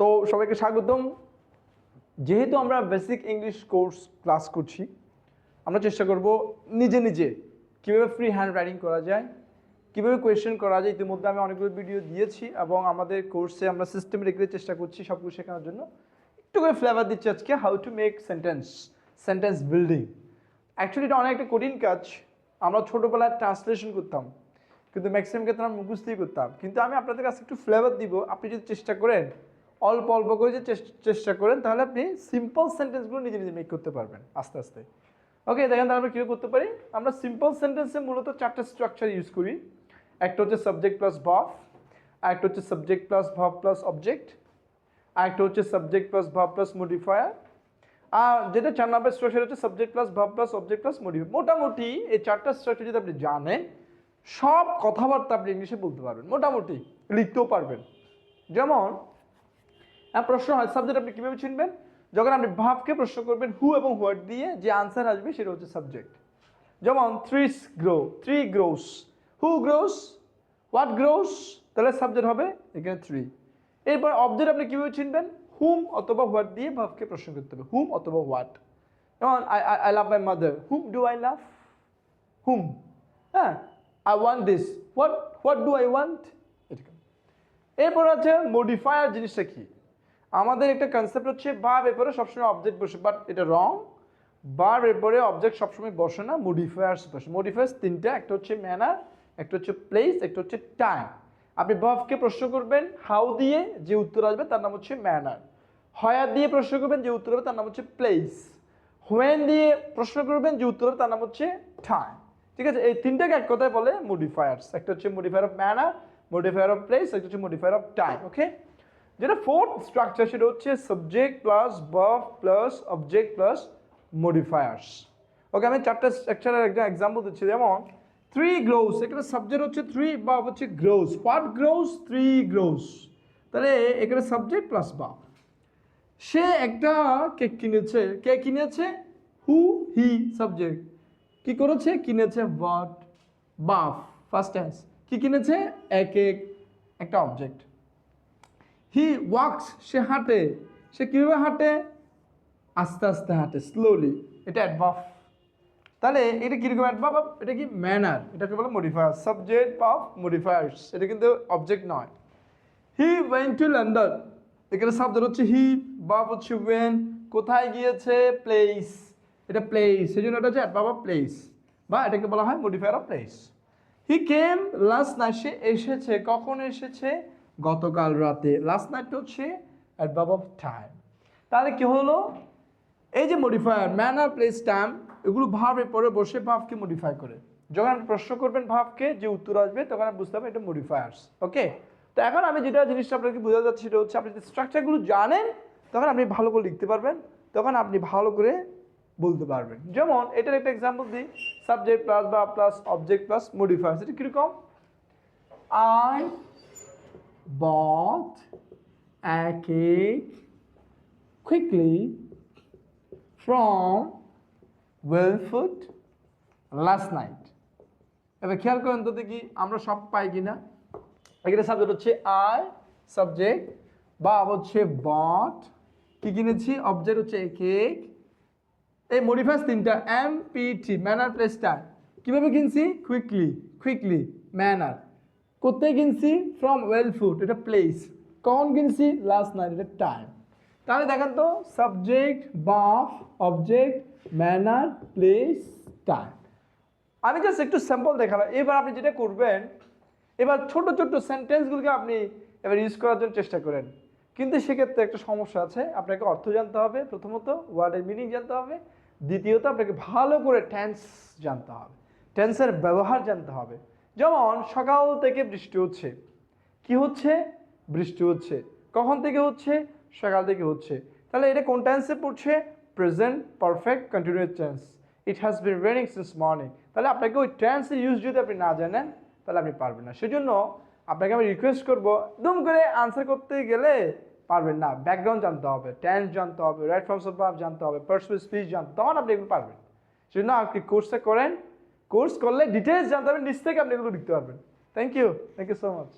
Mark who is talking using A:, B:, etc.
A: তো সবাইকে স্বাগতম। যেহেতু আমরা বেসিক ইংলিশ কোর্স ক্লাস করছি, আমরা চেষ্টা করব নিজে নিজে কীভাবে ফ্রি হ্যান্ড রাইটিং করা যায়, কীভাবে কোয়েশ্চেন করা যায়। ইতিমধ্যে আমি অনেকগুলো ভিডিও দিয়েছি এবং আমাদের কোর্সে আমরা সিস্টেম রেখে চেষ্টা করছি সব কিছু শেখানোর জন্য। একটু করে ফ্লেভার দিচ্ছি আজকে how to make sentence sentence building actually এটা অনেক একটা কঠিন কাজ। আমরা ছোটোবেলায় ট্রান্সলেশন করতাম, কিন্তু ম্যাক্সিমাম ক্ষেত্রে আমরা মুখস্থই করতাম। কিন্তু আমি আপনাদের কাছে একটু ফ্লেভার দিব। আপনি যদি চেষ্টা করেন অল্প অল্প করে যে চেষ্টা করেন, তাহলে আপনি সিম্পল সেন্টেন্সগুলো নিজে নিজে মেক করতে পারবেন, আস্তে আস্তে। ওকে দেখেন তাহলে আমরা কীভাবে করতে পারি? আমরা সিম্পল সেন্টেন্সে মূলত চারটে স্ট্রাকচার ইউজ করি। একটা হচ্ছে সাবজেক্ট প্লাস ভাব একটা হচ্ছে subject plus verb plus object একটা হচ্ছে subject plus verb plus modifier আর যেটা চার নাম্বার স্ট্রাকচার হচ্ছে subject plus verb plus object plus modifier মোটামুটি এই চারটা স্ট্রাকচার যদি আপনি জানেন, সব কথাবার্তা আপনি ইংলিশে বলতে পারবেন, মোটামুটি লিখতেও পারবেন। যেমন প্রশ্ন হয় সাবজেক্ট আপনি কীভাবে চিনবেন? যখন আপনি ভাবকে প্রশ্ন করবেন হু এবং হোয়াট দিয়ে যে আনসার আসবে সেটা হচ্ছে সাবজেক্ট যেমন trees grow tree grows who grows what grows তাহলে সাবজেক্ট হবে এখানে থ্রি এরপর অবজেক্ট আপনি কীভাবে চিনবেন? হুম অথবা হোয়াট দিয়ে ভাবকে প্রশ্ন করতে হবে। হুম অথবা হোয়াট যেমন I I love my mother hmm do I love hmm হ্যাঁ I want this what what do I want এরকম। এরপর আছে মডিফায়ার জিনিসটা কি? আমাদের একটা কনসেপ্ট হচ্ছে ভাব এরপরে সবসময় অবজেক্ট বসে বাট এটা রং বার এরপরে অবজেক্ট সবসময় বসে না মডিফায়ার্স বসে। মডিফায়ার্স তিনটা, একটা হচ্ছে ম্যানার একটা হচ্ছে প্লেস একটা হচ্ছে টাইম আপনি ভাবকে প্রশ্ন করবেন হাউ দিয়ে যে উত্তর আসবে, তার নাম হচ্ছে ম্যানার হয়ার দিয়ে প্রশ্ন করবেন, যে উত্তর হবে, তার নাম হচ্ছে প্লেস হোয়েন দিয়ে প্রশ্ন করবেন, যে উত্তর হবে, তার নাম হচ্ছে টাইম ঠিক আছে? এই তিনটাকে এক কথায় বলে মডিফায়ার্স একটা হচ্ছে modifier of manner modifier of place একটা হচ্ছে মডিফায়ার অফ টাইম ওকে যেটা ফোর্থ স্ট্রাকচার সেটা হচ্ছে subject plus verb plus object plus modifiers okay আমি চারটা স্ট্রাকচারের একটা এক্সাম্পল দিচ্ছি। যেমন থ্রি গ্রোস এখানে সাবজেক্ট হচ্ছে থ্রি বা হচ্ছে grows what grows tree grows তাহলে এখানে সাবজেক্ট প্লাস বাফ সে একটা কেক কিনেছে। কে কিনেছে? হু হি সাবজেক্ট কি করেছে? কিনেছে হোয়াট বাফ ফার্স্ট টেন্স কি কিনেছে? এক এক একটা অবজেক্ট হি ওয়াক্স সে হাঁটে। সে কীভাবে হাঁটে? আস্তে আস্তে হাঁটে স্লোলি এটা অ্যাডভাব তাহলে এটা কীরকম অ্যাডভাব এটা কি? ম্যানার এটাকে বলে মডিফায়ার সাবজেক্ট অফ মডিফায়ার্স এটা কিন্তু অবজেক্ট নয়। হি ওয়েন টু লন্ডন এখানে সাবজেক্ট হচ্ছে হি বাপ হচ্ছে ওয়েন কোথায় গিয়েছে? প্লেস এটা প্লেস সেই জন্য এটা হচ্ছে অ্যাডভাব অফ প্লেস বা এটাকে বলা হয় modifier of place he came last night সে এসেছে। কখন এসেছে? গতকাল রাতে। লাস্ট নাইট হচ্ছে অ্যাডভাব অফ টাইম তাহলে কি হলো? এই যে মডিফায়ার ম্যান আর প্লেস টাইম এগুলো ভাবের পরে বসে ভাবকে মডিফাই করে। যখন আপনি প্রশ্ন করবেন ভাবকে, যে উত্তর আসবে, তখন আপনি বুঝতে পারবেন এটা মডিফায়ার্স ওকে তো এখন আমি যেটা জিনিসটা আপনাকে বোঝা যাচ্ছে, সেটা হচ্ছে আপনি যদি স্ট্রাকচারগুলো জানেন, তখন আপনি ভালো করে লিখতে পারবেন, তখন আপনি ভালো করে বলতে পারবেন। যেমন, এটার একটা এক্সাম্পল দিই subject plus verb plus object plus modifiers এটা কীরকম? I bought a cake quickly from Wellfoot last night. এবার খেয়াল করেন তো দেখি আমরা সব পাই কিনা। এখানে সাবজেক্ট হচ্ছে আই সাবজেক্ট বা হচ্ছে বট কি কিনেছি? অবজেক্ট হচ্ছে কেক এই মডিফায়ার্স তিনটা। M P T manner place time কীভাবে কিনছি? কুইকলি কুইকলি ম্যানার কোথায় কিনছি? ফ্রম ওয়েল ফুড এটা প্লেস কখন কিনছি? লাস্ট নাইট এটা টাইম তাহলে দেখেন তো subject verb object manner place time আমি জাস্ট একটু স্যাম্পল দেখালাম। এবার আপনি যেটা করবেন, এবার ছোট ছোট সেন্টেন্সগুলোকে আপনি এবার ইউজ করার জন্য চেষ্টা করেন। কিন্তু সেক্ষেত্রে একটা সমস্যা আছে। আপনাকে অর্থ জানতে হবে, প্রথমত ওয়ার্ডের মিনিং জানতে হবে। দ্বিতীয়ত, আপনাকে ভালো করে টেন্স জানতে হবে। টেন্সের ব্যবহার জানতে হবে। যেমন সকাল থেকে বৃষ্টি হচ্ছে। কি হচ্ছে? বৃষ্টি হচ্ছে। কখন থেকে হচ্ছে? সকাল থেকে হচ্ছে। তাহলে এটা কোন টেন্সে পড়ছে? Present perfect continuous tense it has been raining since morning তাহলে আপনাকে ওই টেন্সের ইউজ যদি আপনি না জানেন, তাহলে আপনি পারবেন না। সেজন্য আপনাকে আমি রিকোয়েস্ট করব একদম করে আনসার করতে গেলে পারবেন না। ব্যাকগ্রাউন্ড জানতে হবে টেন্স জানতে হবে রাইট ফর্মস অফ জানতে হবে পার্সোনাল স্পিচ জানতে তখন আপনি এগুলো পারবেন। সেজন্য আপনি কোর্সটা করেন কোর্স করলে ডিটেলস জানতে হবে, নিচ থেকে আপনি এগুলো লিখতে পারবেন। Thank you thank you so much